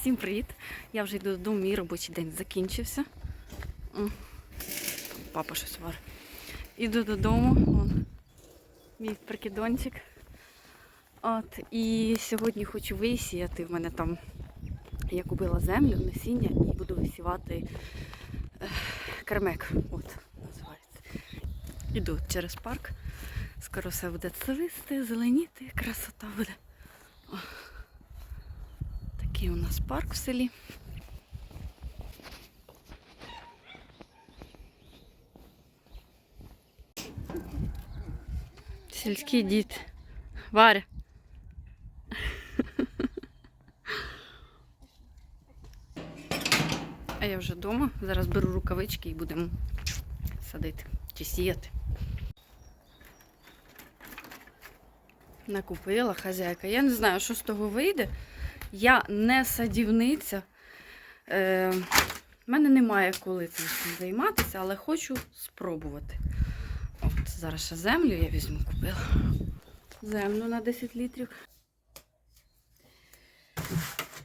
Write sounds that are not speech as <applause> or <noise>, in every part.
Всім привіт! Я вже йду додому, мій робочий день закінчився. Папа щось варить. Іду додому. Вон, мій прикидончик. От, і сьогодні хочу висіяти. В мене там я купила землю, насіння і буду висівати е, кермек. От, називається. Іду через парк. Скоро все буде цвисти, зеленіти, красота буде. Такий у нас парк в селі. Сільський дід. Варя. А я вже вдома. Зараз беру рукавички і будемо садити чи сіяти. Накупила хазяйка. Я не знаю, що з того вийде. Я не садівниця. Е, в мене немає коли цим займатися, але хочу спробувати. От зараз ще землю я візьму, купила. Землю на 10 літрів.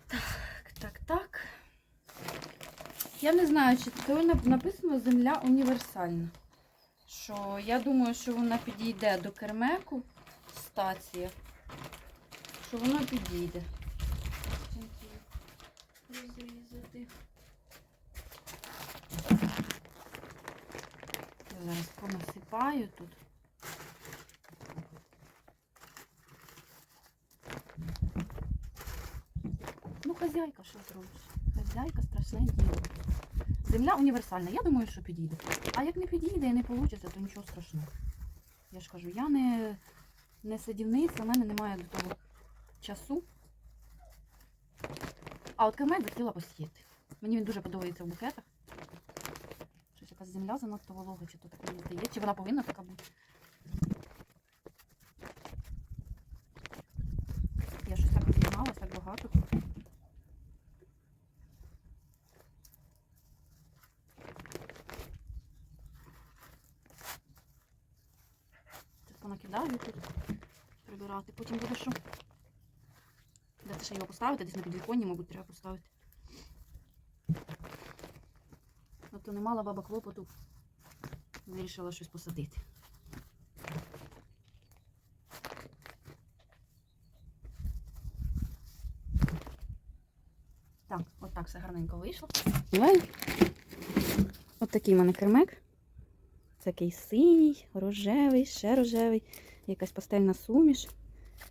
Так, так, так. Я не знаю, чи то написано земля універсальна. Що я думаю, що вона підійде до кермеку стація. Що воно підійде. Розрізати. Я зараз понасипаю тут. Ну, хазяйка, що зробиш? Хазяйка страшне діло. Земля універсальна. Я думаю, що підійде. А як не підійде і не вийде, то нічого страшного. Я ж кажу, я не, не садівниця, в мене немає до того часу. А от камель хотіла посіяти. Мені він дуже подобається в букетах. Якась земля занадто волога, чи то так мені здається, чи вона повинна така бути. Я щось так розігналась, так багато. Це понакидаю тут прибирати. Потім буде що? Де це ще його поставити? Десь на підвіконні, мабуть, треба поставити. То не мала баба клопоту. Вирішила щось посадити. Так, от так все гарненько вийшло. Давай. От такий в мене кермек. Такий синій, рожевий, ще рожевий, якась пастельна суміш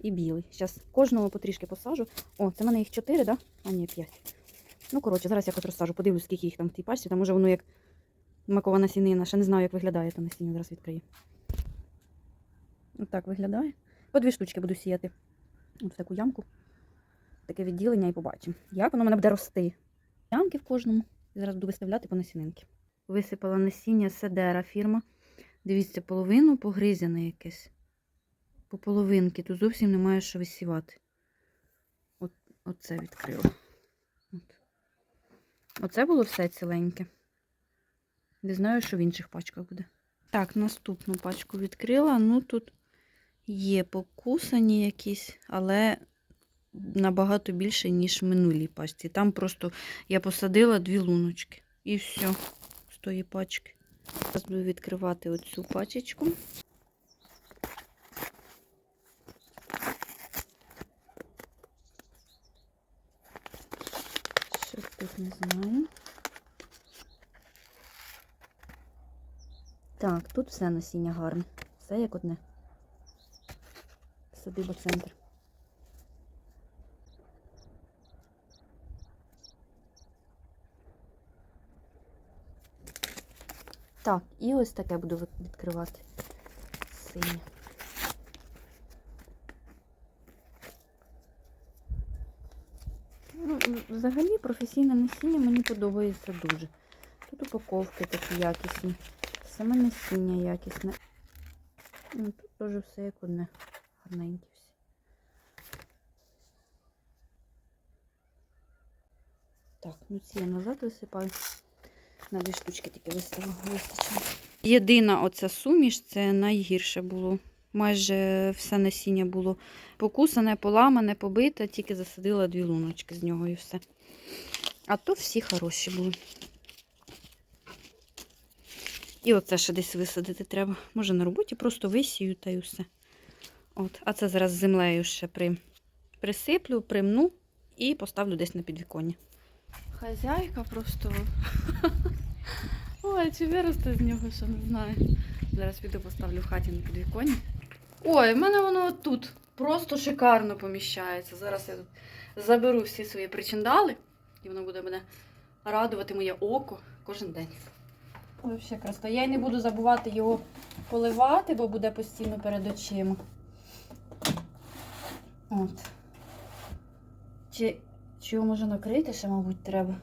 і білий. Зараз кожного потрішки посажу. О, це в мене їх 4, так? Да? А ні, 5. Ну, коротше, зараз якось розсажу, подивлюсь, скільки їх там в тій пачці. Там може воно як макова насінина. Ще не знаю, як виглядає то насіння. Зараз відкрию. Ось так виглядає. По дві штучки буду сіяти. От в таку ямку. Таке відділення і побачимо. Як воно в мене буде рости. Ямки в кожному. І зараз буду виставляти по насінинки. Висипала насіння Седера фірма. Дивіться, половину погризяне якесь. По половинки. Тут зовсім немає що висівати. От, оце відкрила. Оце було все ціленьке. Не знаю, що в інших пачках буде. Так, наступну пачку відкрила. Ну тут є покусані якісь, але набагато більше, ніж в минулій пачці. Там просто я посадила дві луночки. І все з тої пачки. Зараз буду відкривати оцю пачечку. Що тут не знаю. Так, тут все насіння гарне. Все як одне. Садиба центр. Так, і ось таке буду відкривати. Синє. Ну, в- взагалі професійне насіння мені подобається дуже. Тут упаковки такі якісні. Саме насіння якісне. Тут теж все як одне. Гарненькі всі. Так, ну ці я назад висипаю. На дві штучки тільки вистачило. Єдина оця суміш, це найгірше було. Майже все насіння було покусане, поламане, побите, тільки засадила дві луночки з нього і все. А то всі хороші були. І оце ще десь висадити треба. Може на роботі просто висію та й усе. От. А це зараз землею ще при... присиплю, примну і поставлю десь на підвіконня. Хазяйка просто. <laughs> Ой, чи виросте з нього, що не знаю. Зараз піду поставлю в хаті на підвіконня. Ой, в мене воно тут просто шикарно поміщається. Зараз я тут заберу всі свої причиндали, і воно буде мене радувати моє око кожен день. Взагалі красота. Я й не буду забувати його поливати, бо буде постійно перед очима. От. Чи, чи його може накрити ще, мабуть, треба?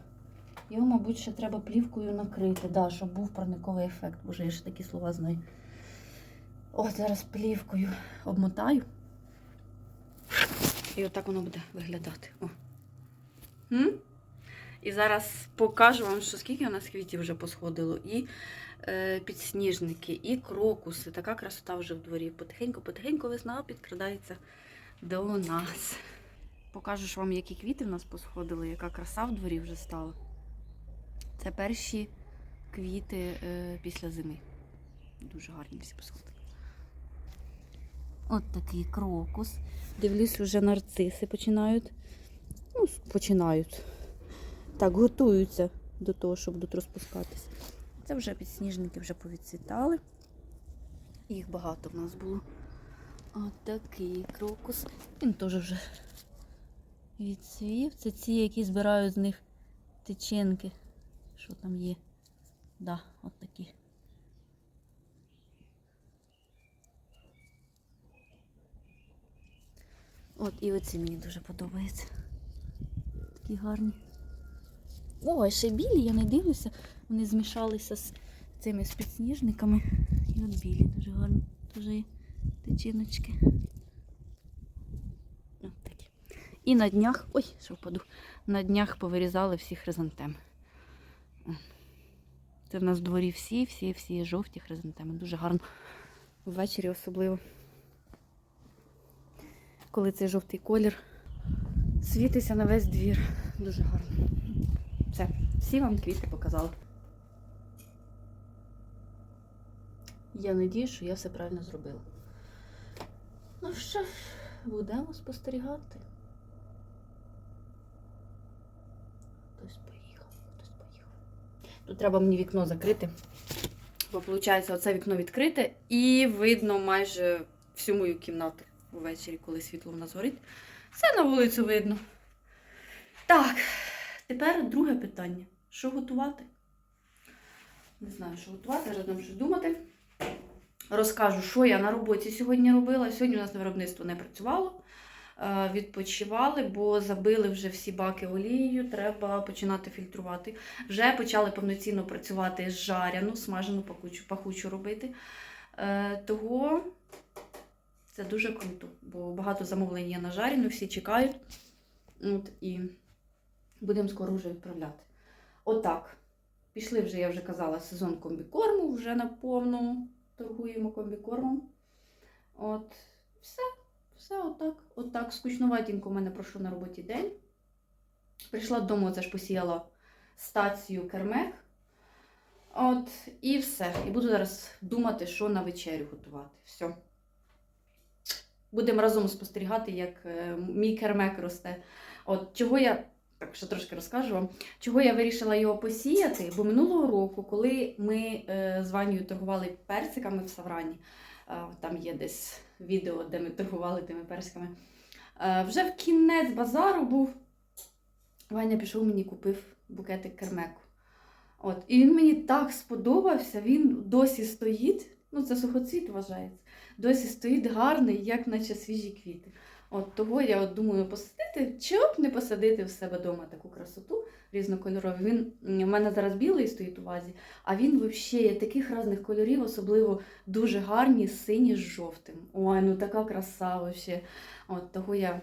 Його, мабуть, ще треба плівкою накрити, да, щоб був парниковий ефект. Боже, я ще такі слова знаю. От зараз плівкою обмотаю. І отак воно буде виглядати. О. М? І зараз покажу вам, що скільки у нас квітів вже посходило. І е, підсніжники, і крокуси. Така красота вже в дворі. Потихеньку-потихеньку весна підкрадається до нас. Покажу ж вам, які квіти в нас посходили, яка краса в дворі вже стала. Це перші квіти е, після зими. Дуже гарні всі посходили. От такий крокус. Дивлюсь, вже нарциси починають. Ну, починають. Так, готуються до того, що будуть розпускатись. Це вже підсніжники вже повідцвітали. Їх багато в нас було. От такий крокус. Він теж вже відцвів. Це ці, які збирають з них тичинки. Що там є? Да, от такі. От і оці мені дуже подобаються. Такі гарні. О, ще білі, я не дивлюся. Вони змішалися з цими з підсніжниками. І от білі дуже гарні. Дуже тичиночки. От такі. І на днях, ой, що впаду, на днях повирізали всі хризантеми. Це в нас в дворі всі, всі, всі жовті хризантеми. Дуже гарно. Ввечері особливо. Коли цей жовтий колір світиться на весь двір. Дуже гарно. Все, всі вам квіти показала. Я надію, що я все правильно зробила. Ну що ж, будемо спостерігати. Хтось поїхав, хтось поїхав. Тут треба мені вікно закрити. Бо виходить, оце вікно відкрите і видно майже всю мою кімнату ввечері, коли світло в нас горить. Все на вулицю видно. Так, тепер друге питання. Що готувати? Не знаю, що готувати, зараз щось думати. Розкажу, що я на роботі сьогодні робила. Сьогодні у нас на виробництво не працювало. Е, Відпочивали, бо забили вже всі баки олією, треба починати фільтрувати. Вже почали повноцінно працювати жаряну, смажену пахучу, пахучу робити. Е, Того це дуже круто, бо багато замовлень є на жарену, всі чекають. От, і будемо скоро вже відправляти. Отак. Пішли вже, я вже казала, сезон комбікорму, вже наповну торгуємо комбікормом. От, все, все отак. Отак. Скучноватенько в мене пройшов на роботі день. Прийшла додому, це ж посіяла стацію кермек. От, і все. І буду зараз думати, що на вечерю готувати. Все. Будемо разом спостерігати, як е, мій кермек росте. От чого я. Так, ще трошки розкажу вам, чого я вирішила його посіяти, бо минулого року, коли ми е, з Ванею торгували персиками в Саврані, е, там є десь відео, де ми торгували тими персиками, вже в кінець базару був. Ваня пішов мені купив букетик кермеку. От, і він мені так сподобався, він досі стоїть. Ну, це сухоцвіт вважається. Досі стоїть гарний, як наче свіжі квіти. От того я от думаю посадити, чи б не посадити в себе вдома таку красоту різнокольорову. Він в мене зараз білий стоїть у вазі, а він взагалі є таких різних кольорів, особливо дуже гарні, сині з жовтим. Ой, ну така краса взагалі. От того я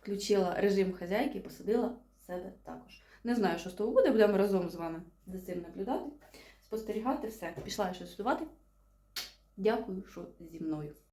включила режим хазяйки і посадила себе також. Не знаю, що з того буде, будемо разом з вами за цим наблюдати, спостерігати все. Пішла я щось готувати. Дякую, що зі мною.